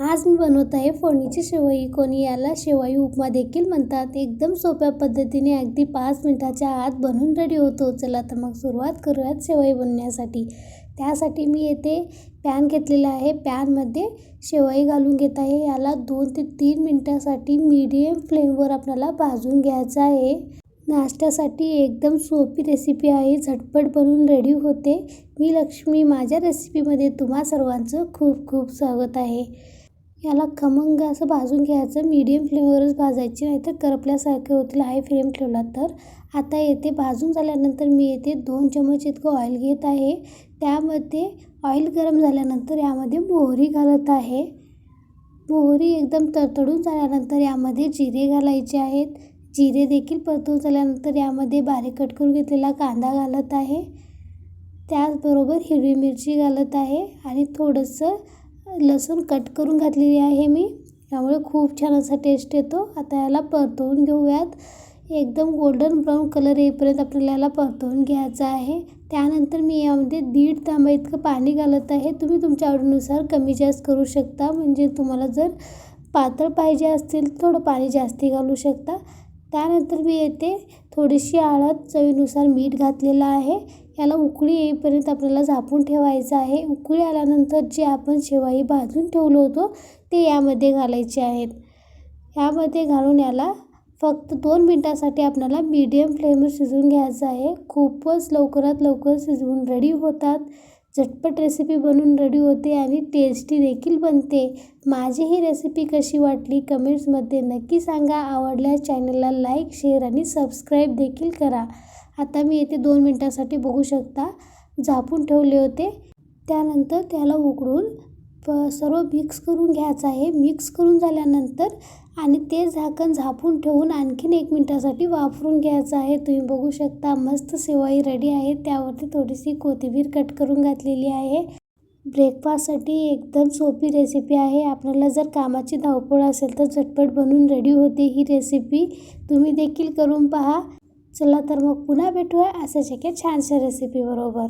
आज मी बनवत आहे फोडणीची शेवई. कोणी याला शेवई उपमा देखील म्हणतात. एकदम सोप्या पद्धतीने अगदी पाच मिनटाच्या आत बनवून रेडी होतो. चला तर मग सुरुवात करूयात शेवई बनवण्यासाठी. त्यासाठी मी येथे पॅन घेतलेला आहे. पॅनमध्ये शेवई घालून घेत आहे. याला दोन ते तीन मिनटासाठी मीडियम फ्लेमवर आपल्याला भाजून घ्यायचं आहे. नाश्त्यासाठी एकदम सोपी रेसिपी आहे. झटपट बनवून रेडी होते. मी लक्ष्मी माझ्या रेसिपीमध्ये तुम्हा सर्वांचं खूप खूप स्वागत आहे. याला खमंग असं भाजून घ्यायचं. मीडियम फ्लेमवरच भाजायची नाहीतर करपल्यासारखे होतील. हाय फ्लेम ठेवला तर. आता येथे भाजून झाल्यानंतर मी येथे दोन चमच इतकं ऑइल घेत आहे. त्यामध्ये ऑइल गरम झाल्यानंतर यामध्ये मोहरी घालत आहे. मोहरी एकदम तडतडून झाल्यानंतर यामध्ये जिरे घालायचे आहेत. जिरे देखील परतून झाल्यानंतर यामध्ये बारीक कट करून घेतलेला कांदा घालत आहे. त्याचबरोबर हिरवी मिरची घालत आहे. आणि थोडंसं लसूण कट करून घातलेली आहे मी. त्यामुळे खूप छान असा टेस्ट येतो. आता याला परतवून घेऊयात. एकदम गोल्डन ब्राऊन कलर येईपर्यंत आपल्याला याला परतवून घ्यायचं आहे. त्यानंतर मी यामध्ये दीड तांबा इतकं पाणी घालत आहे. तुम्ही तुमच्या आवडीनुसार कमी जास्त करू शकता. म्हणजे तुम्हाला जर पातळ पाहिजे असतील थोडं पाणी जास्ती घालू शकता. त्यानंतर मी येते थोडीशी हळद चवीनुसार मीठ घातलेलं आहे. याला उकळी येईपर्यंत आपल्याला झापून ठेवायचं आहे. उकळी आल्यानंतर जे आपण शेवाई भाजून ठेवलं होतो ते यामध्ये घालायचे आहेत. यामध्ये घालून याला फक्त दोन मिनटासाठी आपल्याला मीडियम फ्लेमवर शिजवून घ्यायचं आहे. खूपच लवकरात लवकर शिजवून रेडी होतात. झटपट रेसिपी बनवून रेडी होते आणि टेस्टी देखील बनते. माझी ही रेसिपी कशी वाटली कमेंट्समध्ये नक्की सांगा. आवडल्यास चॅनलला लाईक शेअर आणि सबस्क्राईब देखील करा. आता मी येथे दोन मिनटासाठी बघू शकता. झापून ठेवले होते. त्यानंतर त्याला उकडून प सर्व मिक्स करून घ्यायचं आहे. मिक्स करून झाल्यानंतर आणि ते झाकण झापून ठेवून आणखीन एक मिनटासाठी वापरून घ्यायचं आहे. तुम्ही बघू शकता मस्त सेवाई रेडी आहे. त्यावरती थोडीशी कोथिंबीर कट करून घातलेली आहे. ब्रेकफास्टसाठी एकदम सोपी रेसिपी आहे. आपल्याला जर कामाची धावपळ असेल तर झटपट बनवून रेडी होते ही रेसिपी तुम्ही देखील करून पहा. चला तर मग पुन्हा भेटूया अशाच एका छानशा रेसिपीबरोबर